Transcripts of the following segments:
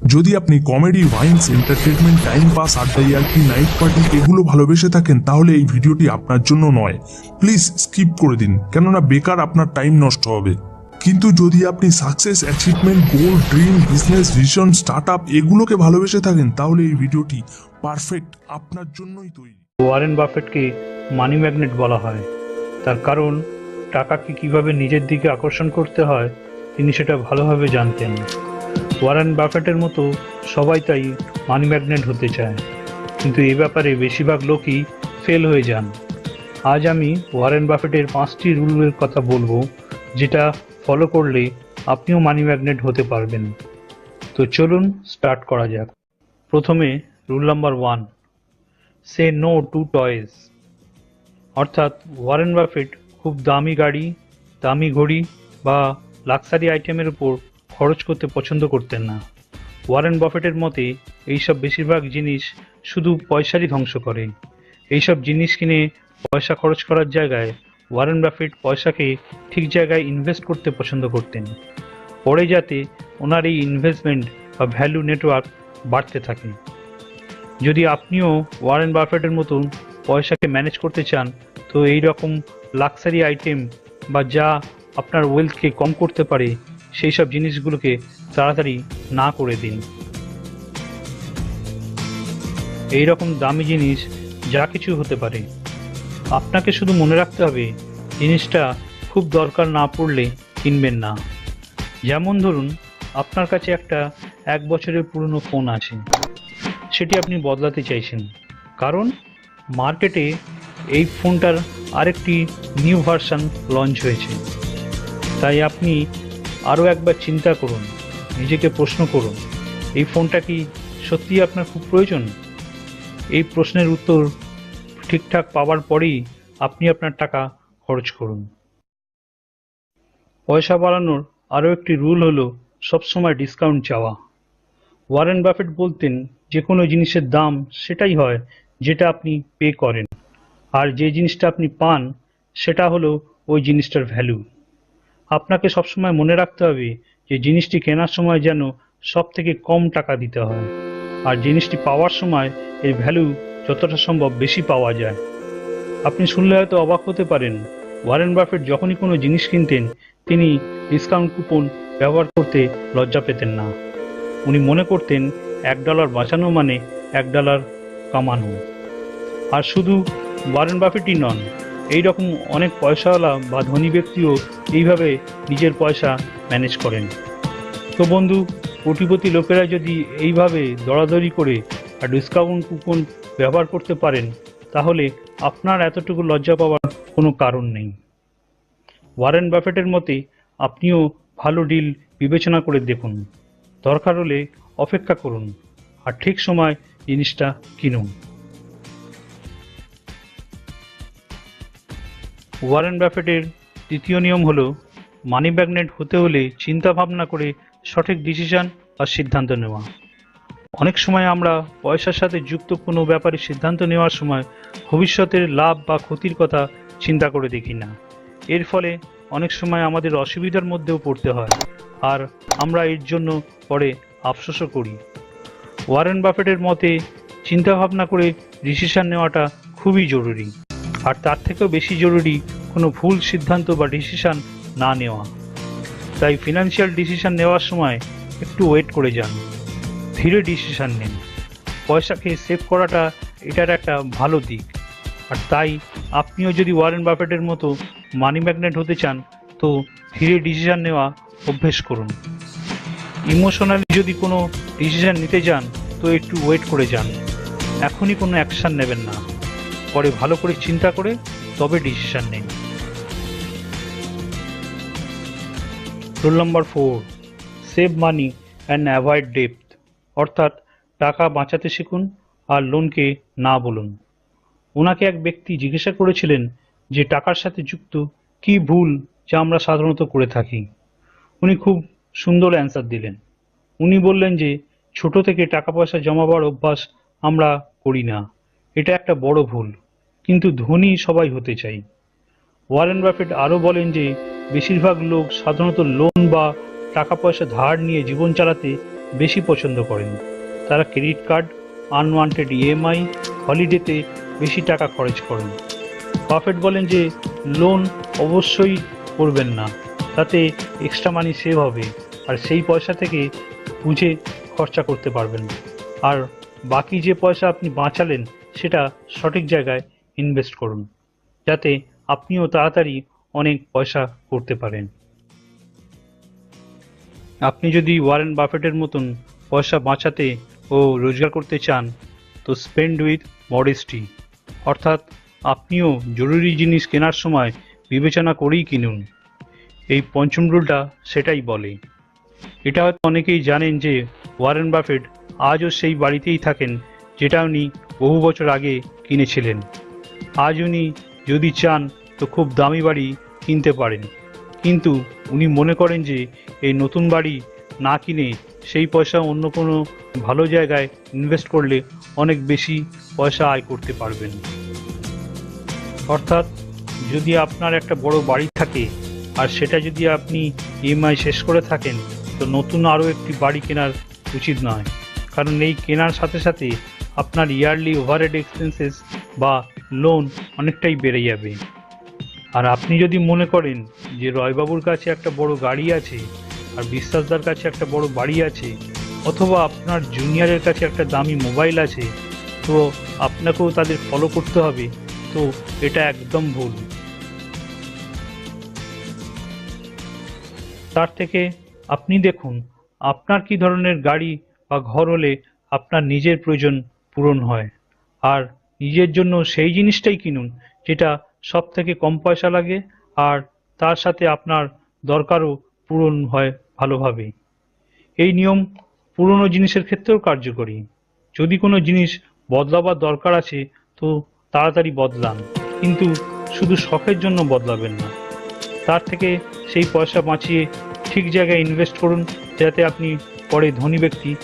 যদি আপনি comedy vines entertainment time pass আড্ডা ইয়ার্কি নাইট পার্টি এগুলো ভালোবেসে থাকেন, তাহলে এই ভিডিওটি আপনার জন্য নয়। প্লিজ স্কিপ করে দিন, কেননা বেকার আপনার টাইম নষ্ট হবে। কিন্তু যদি আপনি success achievement goal dream business vision start up এগুলোকে ভালোবেসে থাকেন, তাহলে এই ভিডিওটি পারফেক্ট আপনার জন্যই তৈরি। ওয়ারেন বাফেটকে মানি ম্যাগনেট বলা হয়। তার কারণ, টাকাকে কীভাবে নিজের দিকে আকর্ষণ করতে হয়, তিনি সেটা ভালোভাবে জানতেন। ওয়ারেন বাফেটের মতো সবাই তাই মানি ম্যাগনেট হতে চায়। কিন্তু এ ব্যাপারে বেশিরভাগ লোকই ফেল হয়ে যান। আজ আমি ওয়ারেন বাফেটের পাঁচটি রুলের কথা বলব, যেটা ফলো করলে আপনিও মানি ম্যাগনেট হতে পারবেন। তো চলুন স্টার্ট করা যাক। প্রথমে rule number one, say no to toys. অর্থাৎ ওয়ারেন বাফেট খুব দামি গাড়ি, দামি ঘড়ি বা লাক্সারি আইটেমের উপর খরচ করতে পছন্দ করতেন না। ওয়ারেন বাফেটের মতে, এইসব বেশিরভাগ জিনিস শুধু পয়সারই ধ্বংস করে। এইসব জিনিস কিনে পয়সা খরচ করার জায়গায় ওয়ারেন বাফেট পয়সাকে ঠিক জায়গায় ইনভেস্ট করতে পছন্দ করতেন। পরে যাতে ওনার এই ইনভেস্টমেন্ট বা ভ্যালু নেটওয়ার্ক বাড়তে থাকে। যদি আপনিও ওয়ারেন বাফেটের মতন পয়সাকে ম্যানেজ করতে চান, তো এই রকম লাক্সারি আইটেম বা যা আপনার ওয়েলথকে কম করতে পারে সেই সব জিনিসগুলোকে তাড়াতাড়ি না করে দিন। এই রকম দামি জিনিস যা কিছু হতে পারে। আপনাকে শুধু মনে রাখতে হবে, জিনিসটা খুব দরকার না পড়লে কিনবেন না। যেমন ধরুন, আপনার কাছে একটা এক বছরের পুরনো ফোন আছে। সেটি আপনি বদলাতে চাইছেন। কারণ মার্কেটে এই ফোনটার আরেকটি নিউ ভার্সন লঞ্চ হয়েছে। তাই আপনি আরও একবার চিন্তা করুন, নিজেকে প্রশ্ন করুন, এই ফোনটা কি সত্যি আপনার খুব প্রয়োজন? এই প্রশ্নের উত্তর ঠিকঠাক পাওয়ার পরেই আপনি আপনার টাকা খরচ করুন। পয়সা বাড়ানোর আরও একটি রুল হলো সবসময় ডিসকাউন্ট চাওয়া। ওয়ারেন বাফেট বলতেন, যে কোনো জিনিসের দাম সেটাই হয় যেটা আপনি পে করেন। আর যে জিনিসটা আপনি পান সেটা হলো ওই জিনিসটার ভ্যালু। আপনাকে সবসময় মনে রাখতে হবে যে জিনিসটি কেনার সময় যেন সব থেকে কম টাকা দিতে হয়। আর জিনিসটি পাওয়ার সময় এর ভ্যালু যতটা সম্ভব বেশি পাওয়া যায়। আপনি শুনলে হয়তো অবাক হতে পারেন, ওয়ারেন বাফেট যখনই কোনো জিনিস কিনতেন, তিনি ডিসকাউন্ট কুপন ব্যবহার করতে লজ্জা পেতেন না। উনি মনে করতেন, এক ডলার বাঁচানো মানে এক ডলার কামানো। আর শুধু ওয়ারেন বাফেটই নন এই রকম অনেক পয়সাওয়ালা বা ধনী ব্যক্তিও এইভাবে নিজের পয়সা ম্যানেজ করেন। তো বন্ধু, কোটিপতি লোকেরা যদি এইভাবে দরাদরি করে আর ডিসকাউন্ট, কুপন ব্যবহার করতে পারেন, তাহলে আপনার এতটুকু লজ্জা পাওয়ার কোনো কারণ নেই। ওয়ারেন বাফেটের মতে, আপনিও ভালো ডিল বিবেচনা করে দেখুন। দরকার হলে অপেক্ষা করুন, আর ঠিক সময় জিনিসটা কিনুন। ওয়ারেন ব্যাফেটের তৃতীয় নিয়ম হলো মানি ম্যাগনেট হতে হলে চিন্তা ভাবনা করে সঠিক ডিসিশন আর সিদ্ধান্ত নেওয়া। অনেক সময় আমরা পয়সার সাথে যুক্ত কোনো ব্যাপারে সিদ্ধান্ত নেওয়ার সময় ভবিষ্যতের লাভ বা ক্ষতির কথা চিন্তা করে দেখি না। এর ফলে অনেক সময় আমাদের অসুবিধার মধ্যেও পড়তে হয় আর আমরা এর জন্য পরে আফসোসও করি। ওয়ারেন বাফেটের মতে চিন্তা ভাবনা করে ডিসিশন নেওয়াটা খুবই জরুরি। আর তার থেকেও বেশি জরুরি কোনো ভুল সিদ্ধান্ত বা ডিসিশান না নেওয়া। তাই ফিনান্সিয়াল ডিসিশান নেওয়ার সময় একটু ওয়েট করে যান। ধীরে ডিসিশান নিন। পয়সাকে সেভ করাটা এটার একটা ভালো দিক। আর তাই আপনিও যদি ওয়ারেন বাফেটের মতো মানি ম্যাগনেট হতে চান, তো ধীরে ডিসিশান নেওয়া অভ্যেস করুন। ইমোশনালি যদি কোনো ডিসিশান নিতে যান, তো একটু ওয়েট করে যান। এখনই কোনো অ্যাকশান নেবেন না। পরে ভালো করে চিন্তা করে তবে ডিসিশন নিন rule number four, save money and avoid depth, অর্থাৎ টাকা বাঁচাতে শিখুন আর লোনকে না বলুন। ওনাকে এক ব্যক্তি জিজ্ঞাসা করেছিলেন যে টাকার সাথে যুক্ত কি ভুল যা আমরা সাধারণত করে থাকি। উনি খুব সুন্দর অ্যান্সার দিলেন। উনি বললেন যে ছোট থেকে টাকা পয়সা জমাবার অভ্যাস আমরা করি না। এটা একটা বড় ভুল। কিন্তু ধনী সবাই হতে চাই। ওয়ারেন বাফেট আরও বলেন যে, বেশিরভাগ লোক সাধারণত লোন বা টাকা পয়সা ধার নিয়ে জীবন চালাতে বেশি পছন্দ করেন। তারা ক্রেডিট কার্ড, আনওয়ান্টেড ইএমআই, হলিডেতে বেশি টাকা খরচ করেন। বাফেট বলেন যে, লোন অবশ্যই করবেন না। তাতে এক্সট্রা মানি সেভ হবে আর সেই পয়সা থেকে বুঝে খরচা করতে পারবেন। আর বাকি যে পয়সা আপনি বাঁচালেন সেটা সঠিক জায়গায় ইনভেস্ট করুন, যাতে আপনিও তাড়াতাড়ি অনেক পয়সা করতে পারেন। আপনি যদি ওয়ারেন বাফেটের মতন পয়সা বাঁচাতে ও রোজগার করতে চান, তো স্পেন্ড উইথ মডেস্টি অর্থাৎ আপনিও জরুরি জিনিস কেনার সময় বিবেচনা করেই কিনুন। এই পঞ্চম রুলটা সেটাই বলে। এটা হয়তো অনেকেই জানেন যে ওয়ারেন বাফেট আজও সেই বাড়িতেই থাকেন, যেটা উনি বহু বছর আগে কিনেছিলেন। আজ উনি যদি চান তো খুব দামি বাড়ি কিনতে পারেন। কিন্তু উনি মনে করেন যে এই নতুন বাড়ি না কিনে সেই পয়সা অন্য কোনো ভালো জায়গায় ইনভেস্ট করলে অনেক বেশি পয়সা আয় করতে পারবেন। অর্থাৎ যদি আপনার একটা বড় বাড়ি থাকে আর সেটা যদি আপনি ইএমআই শেষ করে থাকেন, তো নতুন আরও একটি বাড়ি কেনার উচিত নয়। কারণ এই কেনার সাথে সাথে আপনার ইয়ারলি ওভারহেড এক্সপেন্সেস বা লোন অনেকটাই বেড়ে যাবে। আর আপনি যদি মনে করেন যে রয়বাবুর কাছে একটা বড় গাড়ি আছে, আর বিশ্বাসদার কাছে একটা বড় বাড়ি আছে, অথবা আপনার জুনিয়রের কাছে একটা দামি মোবাইল আছে, তো আপনাকেও তাদের ফলো করতে হবে, তো এটা একদম ভুল। তার থেকে আপনি দেখুন, আপনার কি ধরনের গাড়ি বা ঘর হলে আপনার নিজের প্রয়োজন পূরণ হয়। আর নিজের জন্য সেই জিনিসটাই কিনুন, যেটা সব থেকে কম পয়সা লাগে আর তার সাথে আপনার দরকারও পূরণ হয় ভালোভাবে। এই নিয়ম পুরনো জিনিসের ক্ষেত্রেও কার্যকরী। যদি কোনো জিনিস বদলাবার দরকার আছে, তো তাড়াতাড়ি বদলান। কিন্তু শুধু শখের জন্য বদলাবেন না। তার থেকে সেই পয়সা বাঁচিয়ে ঠিক জায়গায় ইনভেস্ট করুন, যাতে আপনি পরে ধনী ব্যক্তি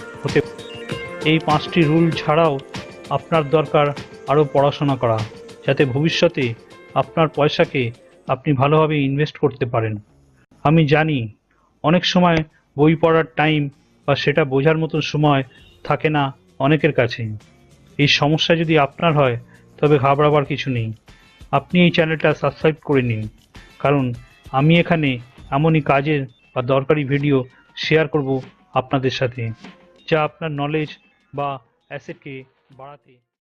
এই পাঁচটি রুল ছাড়াও আপনার দরকার আরও পড়াশোনা করা, যাতে ভবিষ্যতে আপনার পয়সাকে আপনি ভালোভাবে ইনভেস্ট করতে পারেন। আমি জানি অনেক সময় বই পড়ার টাইম বা সেটা বোঝার মতো সময় থাকে না অনেকের কাছে। এই সমস্যা যদি আপনার হয়, তবে ঘাবড়াবার কিছু নেই। আপনি এই চ্যানেলটা সাবস্ক্রাইব করে নিন, কারণ আমি এখানে এমনই কাজের বা দরকারি ভিডিও শেয়ার করব আপনাদের সাথে, যা আপনার নলেজ বা অ্যাসেটকে বাড়াতে